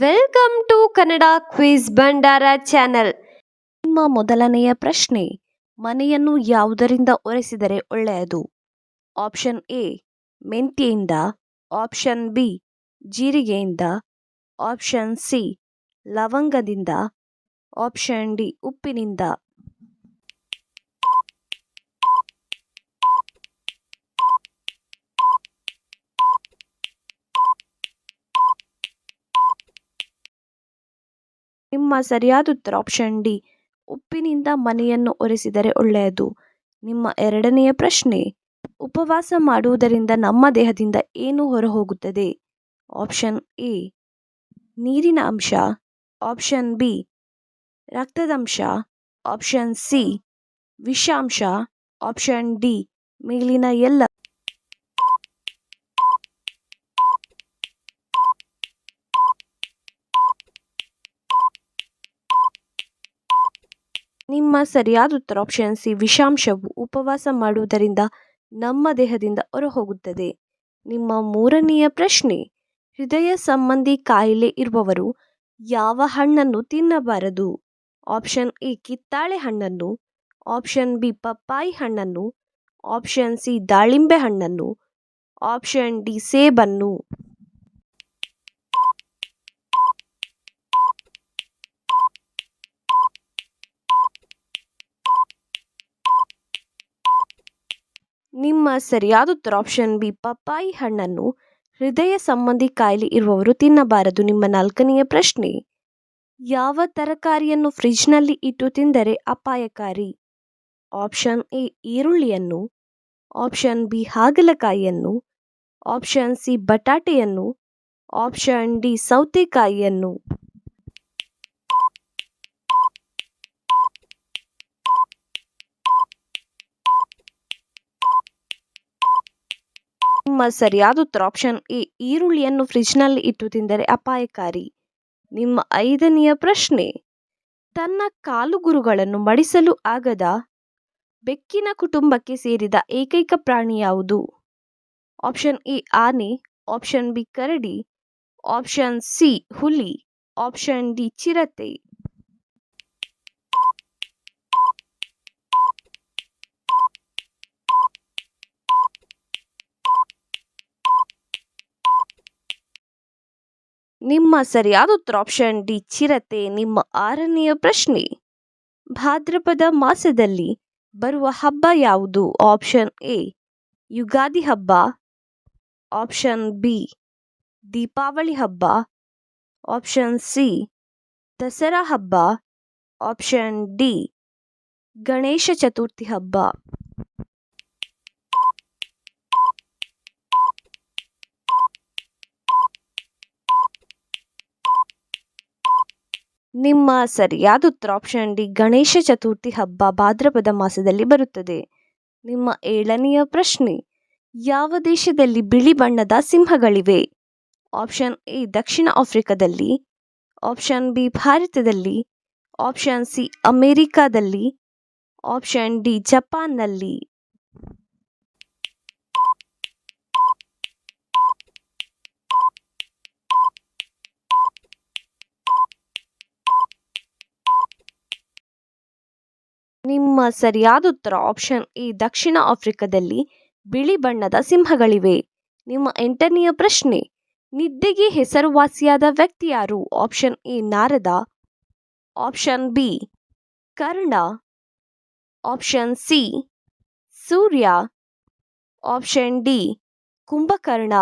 Welcome to Kannada quiz Bhandara channel ನಿಮ್ಮ ಮೊದಲನೆಯ ಪ್ರಶ್ನೆ, ಮನೆಯನ್ನು ಯಾವುದರಿಂದ ಒರೆಸಿದರೆ ಒಳ್ಳೆಯದು? ಆಪ್ಷನ್ ಎ ಮೆಂತ್ಯೆಯಿಂದ ಆಪ್ಷನ್ ಬಿ ಜೀರಿಗೆಯಿಂದ. ಆಪ್ಷನ್ ಸಿ ಲವಂಗದಿಂದ. ಆಪ್ಷನ್ ಡಿ ಉಪ್ಪಿನಿಂದ. ನಿಮ್ಮ ಸರಿಯಾದ ಉತ್ತರ ಆಪ್ಷನ್ ಡಿ ಉಪ್ಪಿನಿಂದ ಮನೆಯನ್ನು ಒರೆಸಿದರೆ ಒಳ್ಳೆಯದು. ನಿಮ್ಮ ಎರಡನೆಯ ಪ್ರಶ್ನೆ, ಉಪವಾಸ ಮಾಡುವುದರಿಂದ ನಮ್ಮ ದೇಹದಿಂದ ಏನು ಹೊರಹೋಗುತ್ತದೆ? ಆಪ್ಷನ್ ಎ ನೀರಿನ ಅಂಶ. ಆಪ್ಷನ್ ಬಿ ರಕ್ತದಂಶ. ಆಪ್ಷನ್ ಸಿ ವಿಷಾಂಶ. ಆಪ್ಷನ್ ಡಿ ಮೇಲಿನ ಎಲ್ಲ ನಿಮ್ಮ ಸರಿಯಾದ ಉತ್ತರ ಆಪ್ಷನ್ ಸಿ ವಿಷಾಂಶವು ಉಪವಾಸ ಮಾಡುವುದರಿಂದ ನಮ್ಮ ದೇಹದಿಂದ ಹೊರಹೋಗುತ್ತದೆ. ನಿಮ್ಮ ಮೂರನೆಯ ಪ್ರಶ್ನೆ, ಹೃದಯ ಸಂಬಂಧಿ ಕಾಯಿಲೆ ಇರುವವರು ಯಾವ ಹಣ್ಣನ್ನು ತಿನ್ನಬಾರದು? ಆಪ್ಷನ್ ಎ ಕಿತ್ತಾಳೆ ಹಣ್ಣನ್ನು. ಆಪ್ಷನ್ ಬಿ ಪಪ್ಪಾಯಿ ಹಣ್ಣನ್ನು. ಆಪ್ಷನ್ ಸಿ ದಾಳಿಂಬೆ ಹಣ್ಣನ್ನು. ಆಪ್ಷನ್ ಡಿ ಸೇಬನ್ನು. ನಿಮ್ಮ ಸರಿಯಾದ ಉತ್ತರ ಆಪ್ಷನ್ ಬಿ ಪಪ್ಪಾಯಿ ಹಣ್ಣನ್ನು ಹೃದಯ ಸಂಬಂಧಿ ಕಾಯಿಲೆ ಇರುವವರು ತಿನ್ನಬಾರದು. ನಿಮ್ಮ ನಾಲ್ಕನೆಯ ಪ್ರಶ್ನೆ, ಯಾವ ತರಕಾರಿಯನ್ನು ಫ್ರಿಜ್ನಲ್ಲಿ ಇಟ್ಟು ತಿಂದರೆ ಅಪಾಯಕಾರಿ? ಆಪ್ಷನ್ ಎ ಈರುಳ್ಳಿಯನ್ನು. ಆಪ್ಷನ್ ಬಿ ಹಾಗಲಕಾಯಿಯನ್ನು. ಆಪ್ಷನ್ ಸಿ ಬಟಾಟೆಯನ್ನು. ಆಪ್ಷನ್ ಡಿ ಸೌತೆಕಾಯಿಯನ್ನು. ನಿಮ್ಮ ಸರಿಯಾದ ಉತ್ತರ ಆಪ್ಷನ್ ಎ ಈರುಳ್ಳಿಯನ್ನು ಫ್ರಿಜ್ನಲ್ಲಿ ಇಟ್ಟು ತಿಂದರೆ ಅಪಾಯಕಾರಿ. ನಿಮ್ಮ ಐದನೆಯ ಪ್ರಶ್ನೆ, ತನ್ನ ಕಾಲುಗುರುಗಳನ್ನು ಮಡಿಸಲು ಆಗದ ಬೆಕ್ಕಿನ ಕುಟುಂಬಕ್ಕೆ ಸೇರಿದ ಏಕೈಕ ಪ್ರಾಣಿ ಯಾವುದು? ಆಪ್ಷನ್ ಎ, ಆನೆ ಆಪ್ಷನ್ ಬಿ, ಕರಡಿ ಆಪ್ಷನ್ ಸಿ, ಹುಲಿ ಆಪ್ಷನ್ ಡಿ, ಚಿರತೆ. ನಿಮ್ಮ ಸರಿಯಾದ ಉತ್ತರ ಆಪ್ಷನ್ ಡಿ, ಚಿರತೆ, ನಿಮ್ಮ ಆರನೆಯ ಪ್ರಶ್ನೆ. ಭಾದ್ರಪದ ಮಾಸದಲ್ಲಿ ಬರುವ ಹಬ್ಬ ಯಾವುದು? ಆಪ್ಷನ್ ಎ, ಯುಗಾದಿ ಹಬ್ಬ. ಆಪ್ಷನ್ ಬಿ, ದೀಪಾವಳಿ ಹಬ್ಬ. ಆಪ್ಷನ್ ಸಿ, ದಸರಾ ಹಬ್ಬ. ಆಪ್ಷನ್ ಡಿ, ಗಣೇಶ ಚತುರ್ಥಿ ಹಬ್ಬ. ನಿಮ್ಮ ಸರಿಯಾದ ಉತ್ತರ ಆಪ್ಷನ್ ಡಿ ಗಣೇಶ ಚತುರ್ಥಿ ಹಬ್ಬ ಭಾದ್ರಪದ ಮಾಸದಲ್ಲಿ ಬರುತ್ತದೆ. ನಿಮ್ಮ ಏಳನೆಯ ಪ್ರಶ್ನೆ, ಯಾವ ದೇಶದಲ್ಲಿ ಬಿಳಿ ಬಣ್ಣದ ಸಿಂಹಗಳಿವೆ? ಆಪ್ಷನ್ ಎ ದಕ್ಷಿಣ ಆಫ್ರಿಕಾದಲ್ಲಿ. ಆಪ್ಷನ್ ಬಿ ಭಾರತದಲ್ಲಿ. ಆಪ್ಷನ್ ಸಿ ಅಮೇರಿಕಾದಲ್ಲಿ. ಆಪ್ಷನ್ ಡಿ ಜಪಾನ್ನಲ್ಲಿ ನಿಮ್ಮ ಸರಿಯಾದ ಉತ್ತರ ಆಪ್ಷನ್ ಎ ದಕ್ಷಿಣ ಆಫ್ರಿಕಾದಲ್ಲಿ ಬಿಳಿ ಬಣ್ಣದ ಸಿಂಹಗಳಿವೆ. ನಿಮ್ಮ ಎಂಟನೆಯ ಪ್ರಶ್ನೆ, ನಿದ್ದೆಗೆ ಹೆಸರುವಾಸಿಯಾದ ವ್ಯಕ್ತಿ ಯಾರು? Option A, Narada. Option B, Karna. Option C, Surya. Option D, Kumbhakarna.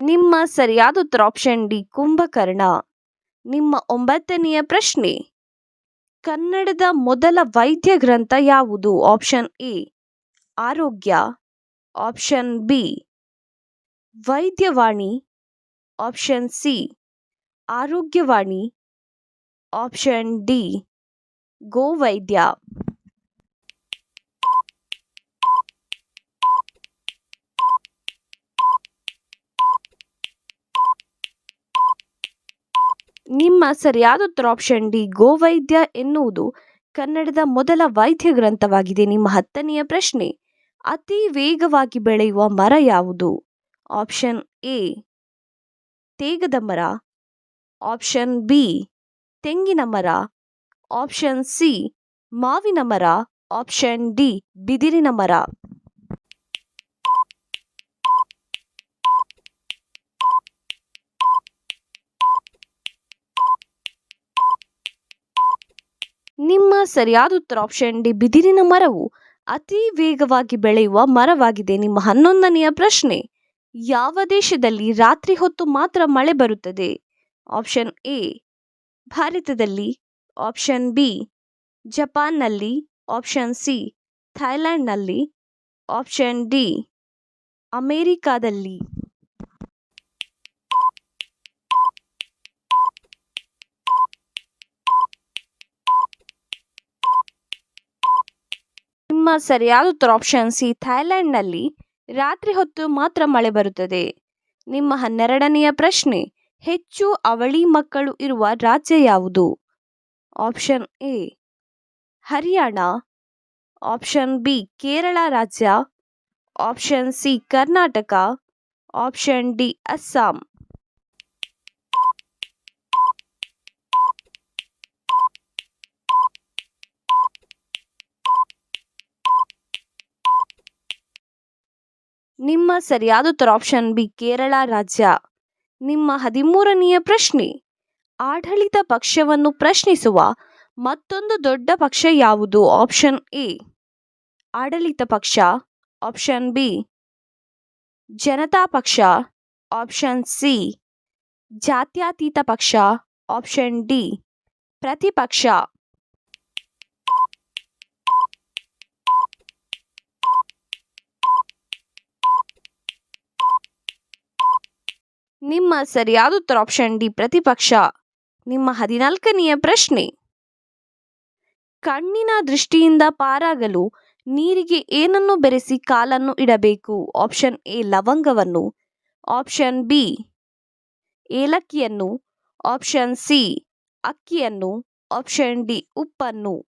ನಿಮ್ಮ ಸರಿಯಾದ ಉತ್ತರ ಆಪ್ಷನ್ ಡಿ ಕುಂಭಕರ್ಣ. ನಿಮ್ಮ ಒಂಬತ್ತನೆಯ ಪ್ರಶ್ನೆ. ಕನ್ನಡದ ಮೊದಲ ವೈದ್ಯ ಗ್ರಂಥ ಯಾವುದು? Option A. Arogya. Option B. Vaidyavani. Option C. Arogyavani. Option D. Govaidya ನಿಮ್ಮ ಸರಿಯಾದ ಉತ್ತರ ಆಪ್ಷನ್ ಡಿ ಗೋವೈದ್ಯ ಎನ್ನುವುದು ಕನ್ನಡದ ಮೊದಲ ವೈದ್ಯ ಗ್ರಂಥವಾಗಿದೆ. ನಿಮ್ಮ ಹತ್ತನೆಯ ಪ್ರಶ್ನೆ, ಅತಿ ವೇಗವಾಗಿ ಬೆಳೆಯುವ ಮರ ಯಾವುದು? ಆಪ್ಷನ್ ಎ, ತೇಗದ ಮರ. ಆಪ್ಷನ್ ಬಿ, ತೆಂಗಿನ ಮರ. ಆಪ್ಷನ್ ಸಿ, ಮಾವಿನ ಮರ. ಆಪ್ಷನ್ ಡಿ, ಬಿದಿರಿನ ಮರ. ನಿಮ್ಮ ಸರಿಯಾದ ಉತ್ತರ ಆಪ್ಷನ್ ಡಿ ಬಿದಿರಿನ ಮರವು ಅತಿ ವೇಗವಾಗಿ ಬೆಳೆಯುವ ಮರವಾಗಿದೆ. ನಿಮ್ಮ ಹನ್ನೊಂದನೆಯ ಪ್ರಶ್ನೆ, ಯಾವ ದೇಶದಲ್ಲಿ ರಾತ್ರಿ ಹೊತ್ತು ಮಾತ್ರ ಮಳೆ ಬರುತ್ತದೆ? ಆಪ್ಷನ್ ಎ, ಭಾರತದಲ್ಲಿ. ಆಪ್ಷನ್ ಬಿ, ಜಪಾನ್ನಲ್ಲಿ. ಆಪ್ಷನ್ ಸಿ ಥೈಲ್ಯಾಂಡ್ನಲ್ಲಿ ಆಪ್ಷನ್ ಡಿ, ಅಮೇರಿಕಾದಲ್ಲಿ. ನಿಮ್ಮ ಸರಿಯಾದ ಉತ್ತರ ಆಪ್ಷನ್ ಸಿ ಥೈಲ್ಯಾಂಡ್ನಲ್ಲಿ ರಾತ್ರಿ ಹೊತ್ತು ಮಾತ್ರ ಮಳೆ ಬರುತ್ತದೆ. ನಿಮ್ಮ ಹನ್ನೆರಡನೆಯ ಪ್ರಶ್ನೆ, ಹೆಚ್ಚು ಅವಳಿ ಮಕ್ಕಳು ಇರುವ ರಾಜ್ಯ ಯಾವುದು? Option A Haryana. Option B Kerala ರಾಜ್ಯ. Option C Karnataka. Option D Assam. ನಿಮ್ಮ ಸರಿಯಾದ ಉತ್ತರ ಆಪ್ಷನ್ ಬಿ ಕೇರಳ ರಾಜ್ಯ. ನಿಮ್ಮ ಹದಿಮೂರನೆಯ ಪ್ರಶ್ನೆ. ಆಡಳಿತ ಪಕ್ಷವನ್ನು ಪ್ರಶ್ನಿಸುವ ಮತ್ತೊಂದು ದೊಡ್ಡ ಪಕ್ಷ ಯಾವುದು? ಆಪ್ಷನ್ ಎ ಆಡಳಿತ ಪಕ್ಷ. ಆಪ್ಷನ್ ಬಿ ಜನತಾ ಪಕ್ಷ. ಆಪ್ಷನ್ ಸಿ ಜಾತ್ಯತೀತ ಪಕ್ಷ. ಆಪ್ಷನ್ ಡಿ ಪ್ರತಿಪಕ್ಷ. ನಿಮ್ಮ ಸರಿಯಾದ ಉತ್ತರ ಆಪ್ಷನ್ ಡಿ ಪ್ರತಿಪಕ್ಷ. ನಿಮ್ಮ ಹದಿನಾಲ್ಕನೆಯ ಪ್ರಶ್ನೆ. ಕಣ್ಣಿನ ದೃಷ್ಟಿಯಿಂದ ಪಾರಾಗಲು ನೀರಿಗೆ ಏನನ್ನು ಬೆರೆಸಿ ಕಾಲನ್ನು ಇಡಬೇಕು? ಆಪ್ಷನ್ ಎ ಲವಂಗವನ್ನು. ಆಪ್ಷನ್ ಬಿ ಏಲಕ್ಕಿಯನ್ನು. ಆಪ್ಷನ್ ಸಿ ಅಕ್ಕಿಯನ್ನು. ಆಪ್ಷನ್ ಡಿ ಉಪ್ಪನ್ನು.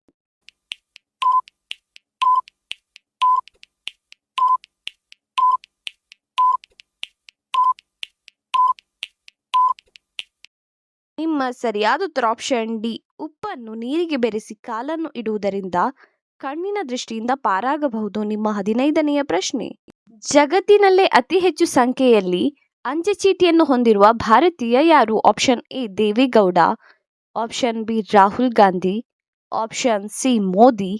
ನಿಮ್ಮ ಸರಿಯಾದ ಉತ್ತರ ಆಪ್ಷನ್ ಡಿ ಉಪ್ಪನ್ನು ನೀರಿಗೆ ಬೆರೆಸಿ ಕಾಲನ್ನು ಇಡುವುದರಿಂದ ಕಣ್ಣಿನ ದೃಷ್ಟಿಯಿಂದ ಪಾರಾಗಬಹುದು. ನಿಮ್ಮ ಹದಿನೈದನೆಯ ಪ್ರಶ್ನೆ. ಜಗತ್ತಿನಲ್ಲೇ ಅತಿ ಹೆಚ್ಚು ಸಂಖ್ಯೆಯಲ್ಲಿ ಅಂಚೆ ಚೀಟಿಯನ್ನು ಹೊಂದಿರುವ ಭಾರತೀಯ ಯಾರು? Option A Deve Gowda. Option B Rahul Gandhi. Option C Modi.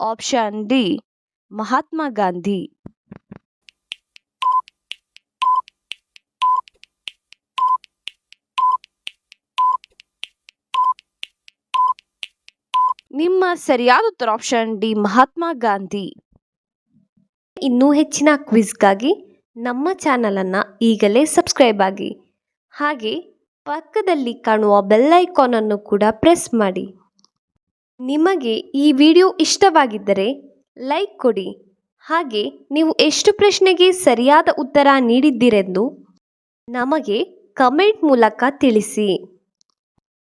Option D Mahatma Gandhi. ನಿಮ್ಮ ಸರಿಯಾದ ಉತ್ತರ ಆಪ್ಷನ್ ಡಿ ಮಹಾತ್ಮ ಗಾಂಧಿ. ಇನ್ನೂ ಹೆಚ್ಚಿನ ಕ್ವಿಜ್ಗಾಗಿ ನಮ್ಮ ಚಾನಲನ್ನು ಈಗಲೇ ಸಬ್ಸ್ಕ್ರೈಬ್ ಆಗಿ. ಹಾಗೆ ಪಕ್ಕದಲ್ಲಿ ಕಾಣುವ ಬೆಲ್ ಐಕಾನನ್ನು ಕೂಡ ಪ್ರೆಸ್ ಮಾಡಿ. ನಿಮಗೆ ಈ ವಿಡಿಯೋ ಇಷ್ಟವಾಗಿದ್ದರೆ ಲೈಕ್ ಕೊಡಿ. ಹಾಗೆ ನೀವು ಎಷ್ಟು ಪ್ರಶ್ನೆಗೆ ಸರಿಯಾದ ಉತ್ತರ ನೀಡಿದ್ದೀರೆಂದು ನಮಗೆ ಕಮೆಂಟ್ ಮೂಲಕ ತಿಳಿಸಿ.